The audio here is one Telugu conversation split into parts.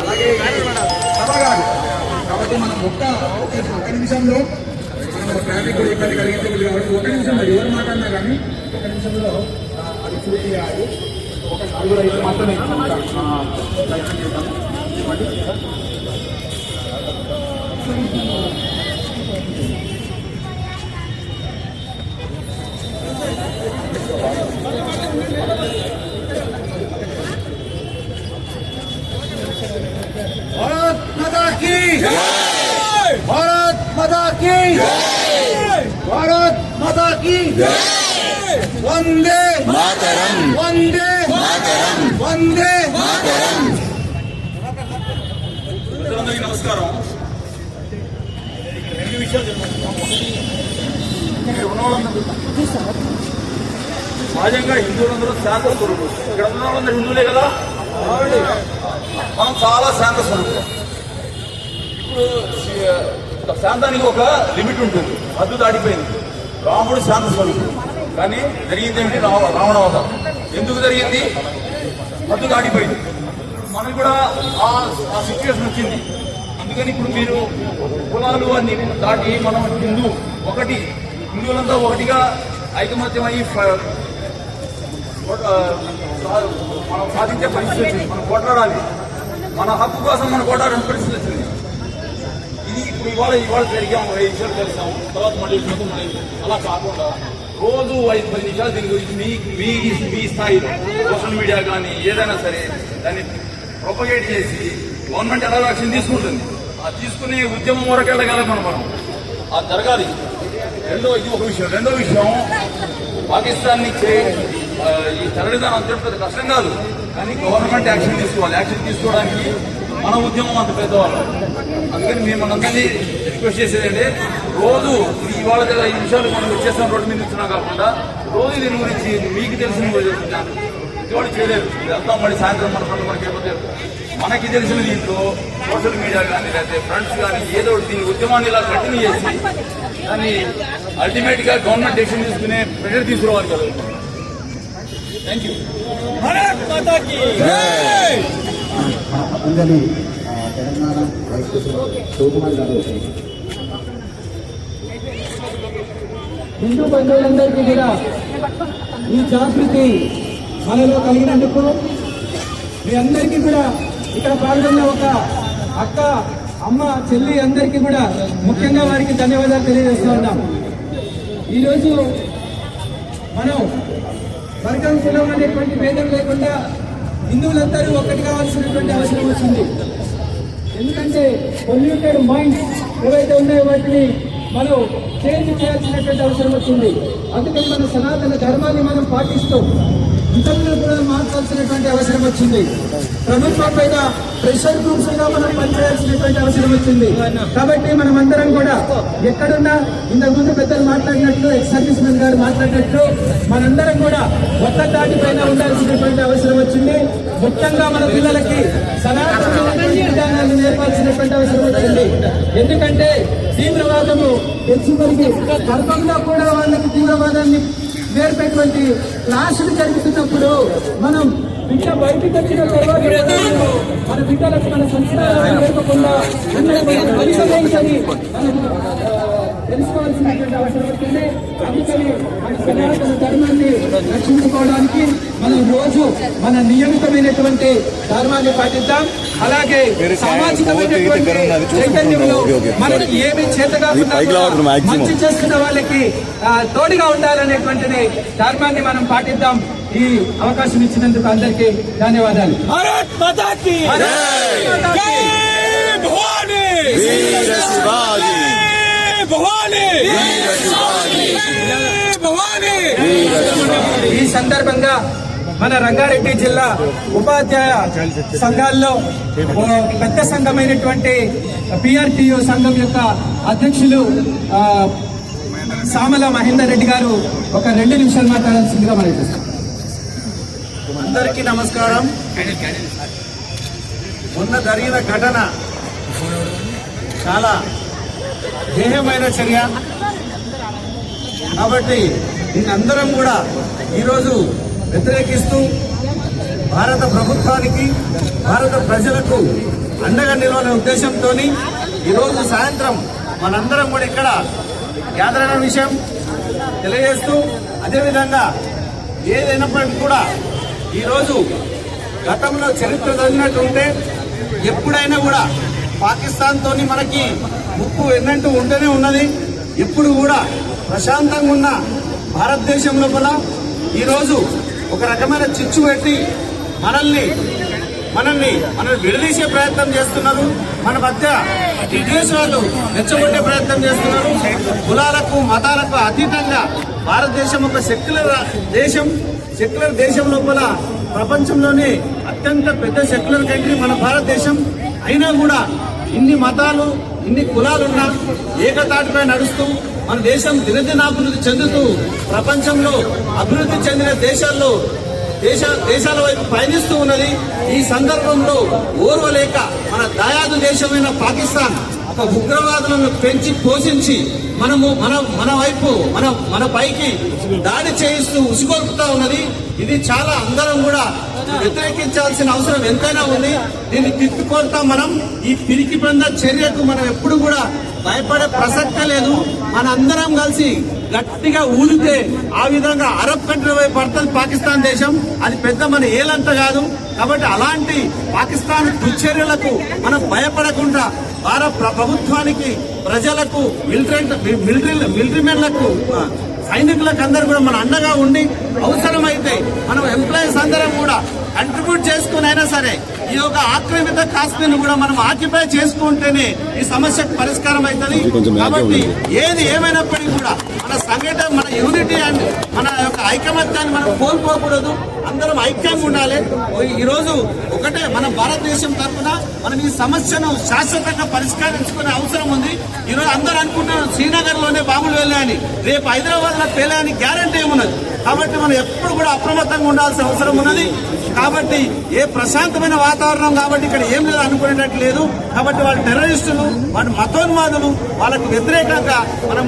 అలాగే సభ కాదు కాబట్టి మనం ఒక్క ఒక- నిమిషంలో మనం ట్రాఫిక్ కూడా ఇబ్బంది కలిగించకూడదు కాబట్టి ఒక నిమిషంలో ఎవరు మాట్లాడినా కానీ ఒక నిమిషంలో అది పూర్తి చేయాలి ఒక నలుగురు ఐదు మాత్రమే ప్రయత్నం చేద్దాం. చెప్పండి. భారత్ మాతా కీ భారత్ మాతా కీ వందే మాతరం వందే మాతరం వందే మాతరం అందరికీ నమస్కారం. రెండు విషయాలు సహజంగా హిందువులందరూ శాంత స్వరూపులు ఇక్కడ ఉన్న వాళ్ళందరూ హిందువులే కదా? మనం చాలా శాంత స్వరూపులు శాంతానికి ఒక లిమిట్ ఉంటుంది. హద్దు దాటిపోయింది. రాముడు శాంత స్వరూపుడు. కానీ జరిగింది ఏమిటి? రావ- రావణవధం ఎందుకు జరిగింది? హద్దు దాటిపోయింది. మనకు కూడా ఆ ఆ సిచ్యువేషన్ వచ్చింది. అందుకని ఇప్పుడు మీరు కులాలు అన్ని దాటి మనం హిందూ ఒకటి హిందువులంతా ఒకటిగా ఐకమత్యం అయ్యి మనం సాధించే పరిస్థితి వచ్చింది. మనం కొట్లాడాలి మన హక్కు కోసం మనం కొట్లాడని పరిస్థితి వచ్చింది. ఇప్పుడు ఇవాళ ఇవాళ జరిగాము ఐదు నిమిషాలు కలిసాము. తర్వాత మళ్ళీ ఇంకొక మళ్ళీ అలా కాకుండా రోజు ఐదు పది నిమిషాలు దీని గురించి మీ మీ మీ స్థాయిలో సోషల్ మీడియా కానీ ఏదైనా సరే దాన్ని ప్రొపగేట్ చేసి గవర్నమెంట్ ఎలా యాక్షన్ తీసుకుంటుంది? ఆ తీసుకునే ఉద్యమం వరకు వెళ్ళగలం మనం. మనం అది జరగాలి. రెండో ఇది ఒక విషయం. రెండో విషయం పాకిస్తాన్ నుంచి ఈ తెరలిదానం అంత పెద్ద కష్టం కాదు. కానీ గవర్నమెంట్ యాక్షన్ తీసుకోవాలి. యాక్షన్ తీసుకోవడానికి మన ఉద్యమం అంత పెద్దవాళ్ళు. అందుకని మేము మనందరినీ రిక్వెస్ట్ చేసేది రోజు ఇవాళ దగ్గర ఐదు నిమిషాలు మనం వచ్చేస్తాం రోడ్డు మీద ఇచ్చినా కాకుండా రోజు దీని గురించి మీకు తెలిసిన ఇవాళ చేయలేదు. వెళ్తాం మళ్ళీ సాయంత్రం మన పనులు మనకి మనకి తెలిసిన దీంట్లో సోషల్ మీడియా కానీ లేకపోతే ఫ్రెండ్స్ కానీ ఏదో ఒకటి దీని ఉద్యమాన్ని ఇలా కంటిన్యూ చేసి దాన్ని అల్టిమేట్గా గవర్నమెంట్ డెసిషన్ తీసుకునే ప్రెషర్ తీసుకురావాలి కదా. థ్యాంక్ యూ ఉందని తెలంగాణ గారు. హిందూ బంధువులందరికీ కూడా ఈ సంస్కృతి మనలో కలిగినందుకు మీ అందరికీ కూడా ఇక్కడ పాల్గొన్న ఒక అక్క అమ్మ చెల్లి అందరికీ కూడా ముఖ్యంగా వారికి ధన్యవాదాలు తెలియజేస్తూ ఉన్నాం. ఈరోజు మనం వర్గం సులభం అనేటువంటి భేదం లేకుండా హిందువులందరూ ఒక్కటి కావాల్సినటువంటి అవసరం వచ్చింది. ఎందుకంటే పొల్యూటెడ్ మైండ్స్ ఏవైతే ఉన్నాయో వాటిని మనం చేంజ్ చేయాల్సినటువంటి అవసరం వచ్చింది. అందుకని మన సనాతన ధర్మాన్ని మనం పాటిస్తూ. ఇతరులను కూడా మార్చాల్సినటువంటి అవసరం వచ్చింది. ప్రభుత్వం పైన ప్రెషర్ గ్రూప్స్గా మనం పనిచేయాల్సినటువంటి అవసరం వచ్చింది. కాబట్టి మనం అందరం కూడా ఎక్కడున్నా ఇంతకుముందు పెద్దలు మాట్లాడినట్లు ఎక్స్ సర్వీస్ మెన్ గారు మాట్లాడినట్లు మనందరం కూడా ఒక్క దాటి పైన ఉండాల్సినటువంటి అవసరం వచ్చింది. ముఖ్యంగా మన పిల్లలకి సనాతనమైనటువంటి విధానాన్ని నేర్పాల్సినటువంటి అవసరం వచ్చింది. ఎందుకంటే తీవ్రవాదము తెచ్చుకొని గర్భంగా కూడా వాళ్ళకి తీవ్రవాదాన్ని నేర్పేటువంటి క్లాసులు జరుగుతున్నప్పుడు మనం బిడ్డ బయటకు వచ్చిన తర్వాత మన బిడ్డలకు మన సంస్కారాలు నేర్పకుండా మనం తెలుసుకోవాల్సిన అవసరం అందుకని మన సనాతన ధర్మాన్ని రక్షించుకోవడానికి మనం రోజు మన నియమితమైనటువంటి ధర్మాన్ని పాటిద్దాం. అలాగే సామాజికమైనటువంటి చైతన్యంలో మనకి ఏమి చేతగా మంచి చేస్తున్న వాళ్ళకి తోడుగా ఉండాలనేటువంటిది ధర్మాన్ని మనం పాటిద్దాం. ఈ అవకాశం ఇచ్చినందుకు అందరికీ ధన్యవాదాలు. భారత్ భవానీ! ఈ సందర్భంగా మన రంగారెడ్డి జిల్లా ఉపాధ్యాయ సంఘాల్లో పెద్ద సంఘమైనటువంటి పిఆర్టీ సంఘం యొక్క అధ్యక్షులు సామల మహేందర్ రెడ్డి గారు ఒక రెండు నిమిషాలు మాట్లాడాల్సిందిగా మనం అందరికీ నమస్కారం. మొన్న జరిగిన ఘటన చాలా దేహమైన చర్య. కాబట్టి దీన్ని అందరం కూడా ఈరోజు వ్యతిరేకిస్తూ భారత ప్రభుత్వానికి భారత ప్రజలకు అండగా నిలవనే ఉద్దేశంతో ఈరోజు సాయంత్రం మనందరం కూడా ఇక్కడ గ్యాదర్ విషయం తెలియజేస్తూ అదేవిధంగా ఏదైనప్పటికీ కూడా ఈరోజు గతంలో చరిత్ర చదివినట్టు ఉంటే ఎప్పుడైనా కూడా పాకిస్తాన్తో మనకి ముప్పు ఎన్నంటూ ఉంటూనే ఉన్నది. ఇప్పుడు కూడా ప్రశాంతంగా ఉన్న భారతదేశం లోపల ఈరోజు ఒక రకమైన చిచ్చు పెట్టి మనల్ని మనల్ని మనల్ని విడదీసే ప్రయత్నం చేస్తున్నారు. మన మధ్య విదేశాలు రెచ్చగొట్టే ప్రయత్నం చేస్తున్నారు. కులాలకు మతాలకు అతీతంగా భారతదేశం ఒక సెక్యులర్ దేశం. సెక్యులర్ దేశం లోపల ప్రపంచంలోనే అత్యంత పెద్ద సెక్యులర్ కంట్రీ మన భారతదేశం. అయినా కూడా ఇన్ని మతాలు ఇన్ని కులాలున్నా ఏకతాటిపై నడుస్తూ మన దేశం దినదినాభివృద్ధి చెందుతూ ప్రపంచంలో అభివృద్ధి చెందిన దేశాల్లో దేశ దేశాల వైపు పయనిస్తూ ఉన్నది. ఈ సందర్భంలో ఓర్వలేక మన దయాదు దేశమైన పాకిస్తాన్ ఒక ఉగ్రవాదులను పెంచి పోషించి మనము మన మన వైపు మన మన పైకి దాడి చేయిస్తూ ఉసిగొల్పుతా ఉన్నది. ఇది చాలా అందరం కూడా వ్యతిరేకించాల్సిన అవసరం ఎంతైనా ఉంది. దీన్ని తిట్టుకొడతాం మనం. ఈ పిరికి చర్యకు మనం ఎప్పుడు కూడా భయపడే ప్రసక్తే లేదు. మన అందరం కలిసి గట్టిగా ఊలితే ఆ విధంగా అరబ్ కంట్రీ వైపు పడుతుంది పాకిస్తాన్ దేశం. అది పెద్ద మన ఏలంత కాదు. కాబట్టి అలాంటి పాకిస్తాన్ దుశ్చర్యలకు మనం భయపడకుండా భారత ప్ర- ప్రభుత్వానికి ప్రజలకు మిలిటరీ మిలిటరీ మిలిటరీ మెన్లకు ఆ, సైనికులకు అందరూ కూడా మన అండగా ఉండి అవసరమైతే మనం ఎంప్లాయీస్ అందరం కూడా కంట్రిబ్యూట్ చేసుకుని అయినా సరే ఈ యొక్క ఆక్రమిత కాశ్మీర్ కూడా మనం ఆక్యుపై చేసుకుంటేనే ఈ సమస్యకు పరిష్కారం అవుతుంది. కాబట్టి. ఏది ఏమైనప్పటికీ కూడా మన సంఘటన మన యూనిటీ అండ్ మన యొక్క ఐకమత్యాన్ని మనం కోల్పోకూడదు. అందరం ఐక్యంగా ఉండాలి. ఈరోజు ఒకటే మన భారతదేశం తరఫున మనం ఈ సమస్యను శాశ్వతంగా పరిష్కరించుకునే అవసరం ఉంది. ఈ రోజు అందరూ అనుకుంటున్నారు శ్రీనగర్లోనే బాంబులు వెళ్ళాయని రేపు హైదరాబాద్లో పేలాయని గ్యారంటీ ఏమున్నది? కాబట్టి మనం ఎప్పుడు కూడా అప్రమత్తంగా ఉండాల్సిన అవసరం ఉన్నది. కాబట్టి ఏ ప్రశాంతమైన వాతావరణం కాబట్టి ఇక్కడ ఏం లేదు అనుకునేటట్టు లేదు. కాబట్టి వాళ్ళు టెర్రరిస్టులు వాళ్ళు మతోన్మాదులు వాళ్ళకు వ్యతిరేకంగా మనం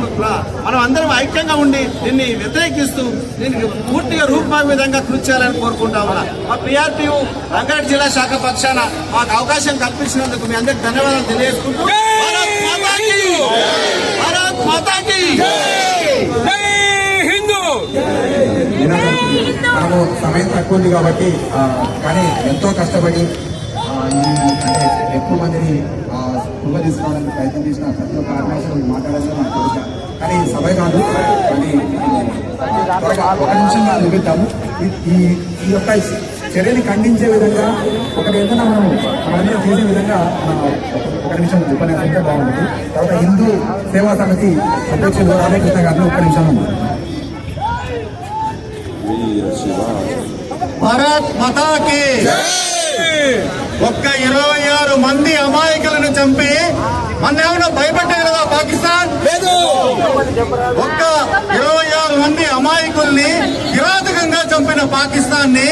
మనం అందరం ఐక్యంగా ఉండి దీన్ని వ్యతిరేకిస్తూ దీనికి పూర్తిగా రూపుమాపే విధంగా కృషి చేయాలని కోరుకుంటా ఉన్నా. మా పిఆర్టీయు రంగారెడ్డి జిల్లా శాఖ పక్షాన మాకు అవకాశం కల్పించినందుకు మీ అందరికి ధన్యవాదాలు తెలియజేసుకుంటూ భారత్ మాతాకి! భారత్ మాతాకి! జై హిందూ! మనము సమయం తక్కువ ఉంది కాబట్టి కానీ ఎంతో కష్టపడి అంటే ఎక్కువ మందిని స్పృహ తీసుకోవడానికి ప్రయత్నం చేసిన ప్రతి ఒక్క ఆర్గనైజేషన్ మాట్లాడాలని నాకు కోరిక కానీ సభ కాదు. కానీ త్వరగా ఒక నిమిషంగా నిలుద్దాము ఈ- ఈ ఈ యొక్క చర్యని ఖండించే విధంగా ఒకటి ఏదైనా మనం మనందరం చేసే విధంగా ఒక నిమిషం ఉపన్యాసం ఉంటే బాగుంటుంది. తర్వాత హిందూ సేవా సమితి అధ్యక్షులు రాధాకృష్ణ గారిని ఒక నిమిషం భారత్ మతాకి ఒక్క ఇరవై ఆరు మంది అమాయకులను చంపి మన ఏమైనా భయపెట్టారు కదా పాకిస్తాన్? లేదు. ఒక్క ఇరవై ఆరు మంది అమాయకుల్ని కిరాతకంగా చంపిన పాకిస్తాన్ని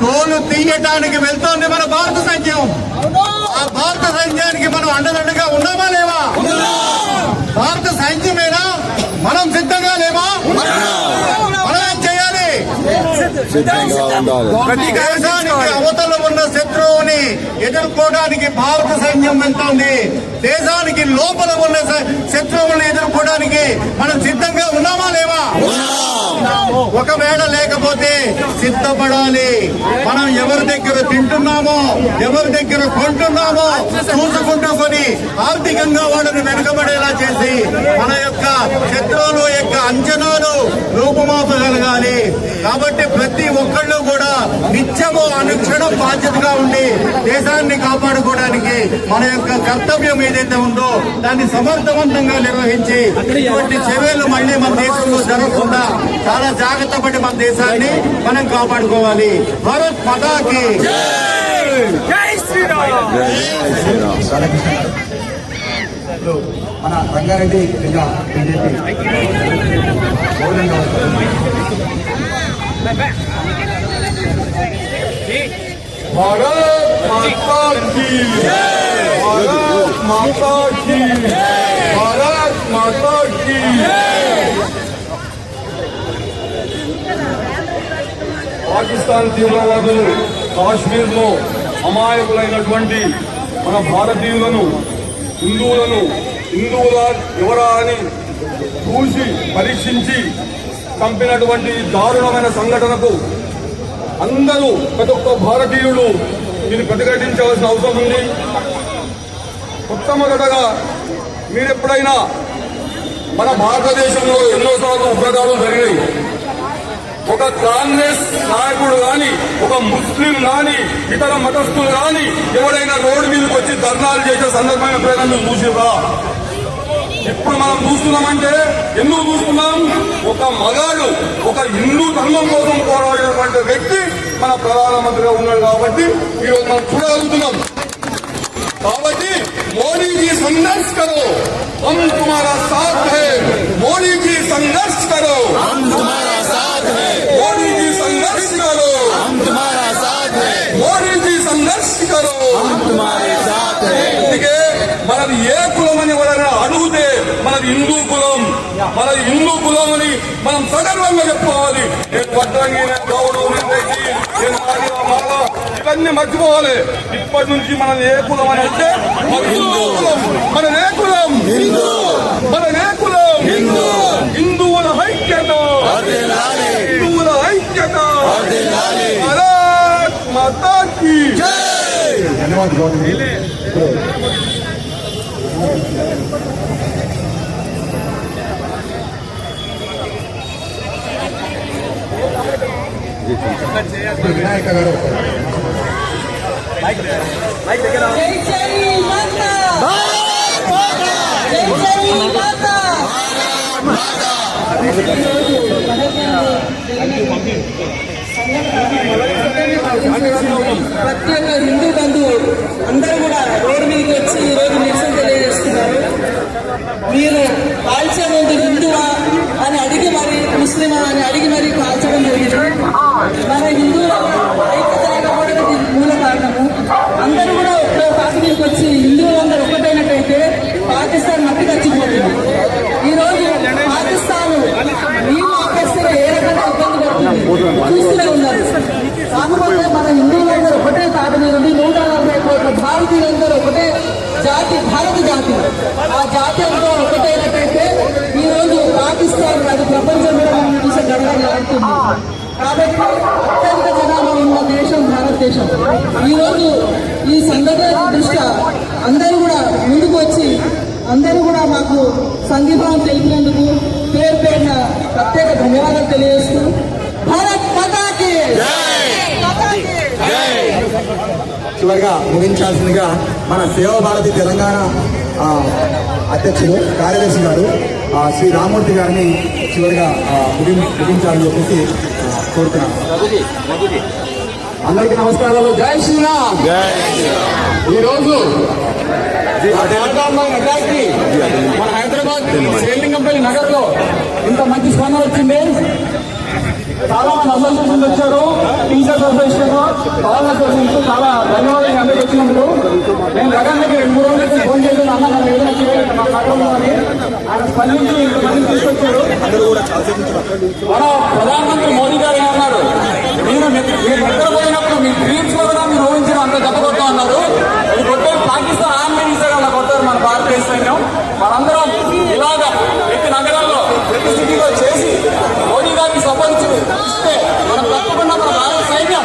తోలు తీయటానికి వెళ్తోంది మన భారత సైన్యం. ఆ భారత సైన్యానికి మనం అండదండగా ఉన్నామా లేవా? భారత సైన్యమేనా? మనం సిద్ధంగా లేవా మనం ఏం చేయాలి? అవతల ఉన్న శత్రువుని ఎదుర్కోవడానికి భారత సైన్యం వెళ్తోంది దేశానికి లోపల ఉన్న శత్రువులను ఎదుర్కోవడానికి మనం సిద్ధంగా ఉన్నామా లేవా? ఒకవేళ లేకపోతే సిద్ధపడాలి. మనం ఎవరి దగ్గర తింటున్నామో ఎవరి దగ్గర కొంటున్నామో చూసుకుంటూ కొని ఆర్థికంగా వాళ్ళని వెనకబడేలా చేసి మన యొక్క శత్రువుల యొక్క అంచనాలు రూపుమాపగలగాలి కాబట్టి ప్రతి ఒక్కళ్ళు కూడా నిత్యము అనుక్షణం బాధ్యతగా ఉండి దేశాన్ని కాపాడుకోవడానికి మన యొక్క కర్తవ్యం ఏదైతే ఉందో దాన్ని సమర్థవంతంగా నిర్వహించి ఇటువంటి చర్యలు మళ్ళీ మన దేశంలో జరగకుండా చాలా జాగ్రత్త పడి మన దేశాన్ని మనం కాపాడుకోవాలి. భారత్ మతాకి జై శ్రీరామ్! జై శ్రీరామ్. రాధాకృష్ణ గారు ఇప్పుడు మన రంగారెడ్డి జిల్లా బీజేపీ. గౌరవం భారత్ माता की भारत माता की भारत माता की పాకిస్తాన్ తీవ్రవాదులు కాశ్మీర్ లో అమాయకులైనటువంటి మన భారతీయులను హిందువులను హిందువుల ఎవరా అని చూసి పరీక్షించి చంపినటువంటి దారుణమైన సంఘటనకు అందరూ ప్రతి ఒక్క భారతీయులు దీన్ని ప్రతిఘటించవలసిన అవసరం ఉంది. మొట్టమొదటగా మీరెప్పుడైనా మన భారతదేశంలో ఎన్నోసార్లు ఉగ్రదాలు జరిగాయి ఒక కాంగ్రెస్ నాయకుడు కానీ ఒక ముస్లిం కానీ ఇతర మతస్థులు కానీ ఎవరైనా రోడ్డు మీదకి వచ్చి ధర్నాలు చేసే సందర్భం ఎప్పుడైనా మీరు చూసిరా ఎప్పుడు మనం చూస్తున్నామంటే ఎందుకు చూస్తున్నాం? ఒక మగాడు ఒక హిందూ ధర్మం కోసం పోరాడినటువంటి వ్యక్తి మన ప్రధానమంత్రిగా ఉన్నాడు కాబట్టి ఈరోజు మనం చూడగలుగుతున్నాం. కాబట్టి మోడీజీ సంఘర్ష్ కరో హమ్ తుమారా సాథ్ హై. మోడీజీ సంఘర్ష్ కరో. హమ్ తుమారా సాథ్ హై. మోడీజీ సంఘర్ష్ కరో. తుమారా సాథ్ హై. మోడీజీ సంఘర్ష్ కరో. మనది ఏ కులం అని ఎవరైనా అడిగితే మనది హిందూ కులం మనది హిందూ కులం అని మనం సగర్వంగా చెప్పుకోవాలి. నేను వడ్రంగి నేను గౌడు నేను రెడ్డి నేను ఆర్య, మాల ఇవన్నీ మర్చిపోవాలి. ఇప్పటి నుంచి మనం ఏ కులం అని అంటే మన హిందూ కులం. మన ఏ కులం? మన ఏ కులం? హిందువుల ఐక్యత. హిందువుల ఐక్యత. భారత్ మాతా కీ వినాయక గారు జై జై మాతా! జై జై మాతా! ప్రత్యేకంగా హిందూ బంధువు అందరూ కూడా రోడ్డు మీదకి వచ్చి ఈరోజు నిరసన తెలియజేస్తున్నారు. మీరు కాల్చే ముందు హిందువా అని అడిగి మరి ముస్లిమా అని అడిగి మరి కాల్చడం జరిగింది. మన హిందువుల ఐక్యత లేకపోవడం దీనికి మూల కారణము అందరూ కూడా ఒక్క పార్టీ మీదకి వచ్చి హిందువులందరూ ఒక్కటైనట్టయితే పాకిస్తాన్ మట్టి చచ్చిపోతుంది ఈ రోజు పాకిస్తాన్ నీళ్ళు ఆపేస్తే ఏ రకంగా ఇబ్బంది పడుతుంది చూస్తూనే ఉన్నారు కాకపోతే మన హిందువులందరూ ఒకటే తాటి మీద ఉండి నూట నలభై కోట్ల భారతీయులందరూ ఒకటే జాతి భారత జాతి ఆ జాతి అంతా ఒకటైనట్టయితే ఈ రోజు పాకిస్తాన్ అది ప్రపంచంలో మనం చూసే గడగడలాడుతుంది కాబట్టి అత్యంత జనాభా ఉన్న దేశం భారతదేశం ఈ రోజు ఈ సంఘటన దృష్ట్యా అందరూ కూడా ముందుకు వచ్చి అందరూ కూడా మాకు సంఘీభావం తెలిపినందుకు పేరు పేరున ప్రత్యేక ధన్యవాదాలు తెలియజేస్తూ భారత్ మాతాకి చివరిగా ముగించాల్సిందిగా మన సేవా భారతి తెలంగాణ ఆ, అధ్యక్షులు కార్యదర్శి గారు ఆ, శ్రీ రామూర్తి గారిని చివరిగా ముగించాలని చెప్పేసి కోరుతున్నాను. అందరికీ నమస్కారాలు. జై శ్రీరామ్. ఈ రోజు నగర్కి మన హైదరాబాద్ శ్రీలింగంపల్లి నగర్లో ఇంత మంచి స్పందన వచ్చింది. చాలా మంది అసోసియేషన్ వచ్చారు. టీచర్స్ అసోసియేషన్ పవన్ అసోసియేషన్ చాలా ధన్యవాదాలు అందరికి వచ్చినందుకు. నేను దగ్గర రెండు మూడు రోజులకి ఫోన్ చేశాను. అన్న నన్ను ఏదైనా చేయాలి మా నగరంలో అని ఆయన స్పందించి తీసుకొచ్చారు. మన ప్రధానమంత్రి మోదీ గారు ఏమన్నారు? మీరు మీరు నిద్రపోయినప్పుడు మీ డ్రీమ్స్లో కూడా మీరు ఊహించిన అంత దెబ్బకొడతా ఉన్నారు ఇది కొట్టే పాకిస్తాన్ ఆర్మీ అలా కొట్టారు మన భారతదేశ సైన్యం మనందరం ఇలాగా ప్రతి నగరంలో ప్రతి సిటీలో చేసి మోడీ గారికి సపోర్ట్ ఇస్తే మనం తప్పకుండా మన భారత సైన్యం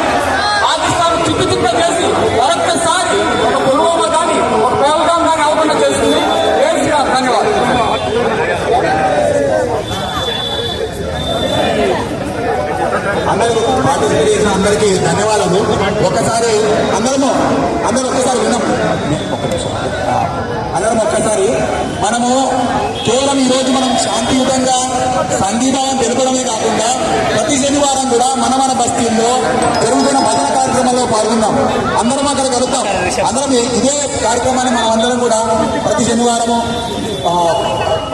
పాకిస్తాన్ చిక్కు చిక్క చేసి మరొక్కసారి ఒక పుల్వామా కానీ ఒక పేల్గాం కానీ అవ్వకుండా చేస్తుంది జై శ్రీరామ్ ధన్యవాదాలు అందరూ పార్టిసిపేట్ చేసిన అందరికీ ధన్యవాదాలు ఒకసారి అందరము ఒక్కసారి విన్నాం ఒక్క నిమిషం. అందరం ఒక్కసారి మనము కేవలం ఈ రోజు మనం శాంతియుతంగా సంగీతం తెలుపడమే కాకుండా ప్రతి శనివారం కూడా మన మన బస్తీల్లో జరుగుతున్న భజన కార్యక్రమంలో పాల్గొందాం. అందరం అక్కడ కలుద్దాం. అందరం ఇదే కార్యక్రమాన్ని మనం అందరం కూడా ప్రతి శనివారము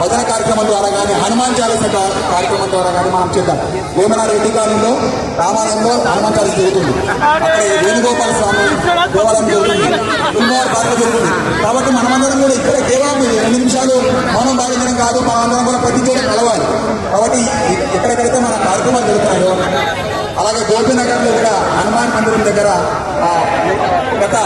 భజన కార్యక్రమం ద్వారా కానీ హనుమాన్ చాలీస కార్యక్రమం ద్వారా కానీ మనం చేద్దాం. వేమన రెడ్డి కాలంలో రామాలయంలో హనుమాన్ చాలీస జరుగుతుంది. అక్కడ వేణుగోపాల స్వామి దేవాలయం జరుగుతుంది. పుల్మవారి పాత్ర జరుగుతుంది. కాబట్టి మనమందరం కూడా ఇక్కడ కేవలం రెండు నిమిషాలు మౌనం భావించడం కాదు మనమందరం కూడా ప్రతి చోట కలవాలి. కాబట్టి ఎక్కడెక్కడైతే మన కార్యక్రమాలు జరుగుతున్నాయో అలాగే గోపీనగర్లో ఇక్కడ హనుమాన్ మందిరం దగ్గర ఆ, గత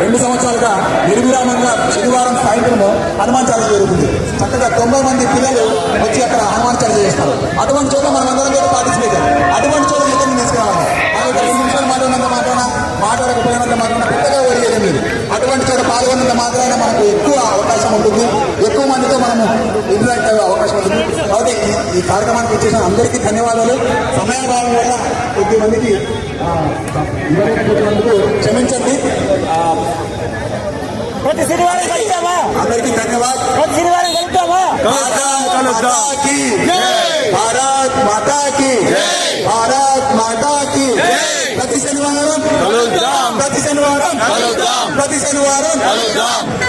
రెండు సంవత్సరాలుగా నిర్విరామంగా శనివారం సాయంత్రము హనుమాన్ చాలీస జరుగుతుంది. చక్కగా తొంభై మంది పిల్లలు వచ్చి అక్కడ హనుమాన్ చాలీస చేస్తారు. అటువంటి చోట మనం అందరం కూడా పార్టిసిపేట్ అటువంటి చోట మొత్తం తీసుకురావాలి? అలాగే రెండు నిమిషాలు మాట్లాడినంత మాత్రాన మాట్లాడకపోయినంత మాత్రాన పెద్దగా ఒరిగేది లేదు. అటువంటి చోట పాల్గొన్నంత మాత్రాన మనకు ఎక్కువ అవకాశం ఉంటుంది. ఎక్కువ మందితో మనము ఇంటరాక్ట్ అయ్యే అవకాశం ఉంటుంది. కాబట్టి ఈ- కార్యక్రమానికి వచ్చేసిన అందరికీ ధన్యవాదాలు. సమయాభావం వల్ల కొద్ది మందికి క్షమించండి. ప్రతి శనివారం కలుద్దామా? అందరికీ ధన్యవాదాలు. ప్రతి శనివారం కలుద్దామా? భారత్ మాతా की భారత్ మాతా की ప్రతి శనివారం. ప్రతి శనివారం. ప్రతి శనివారం.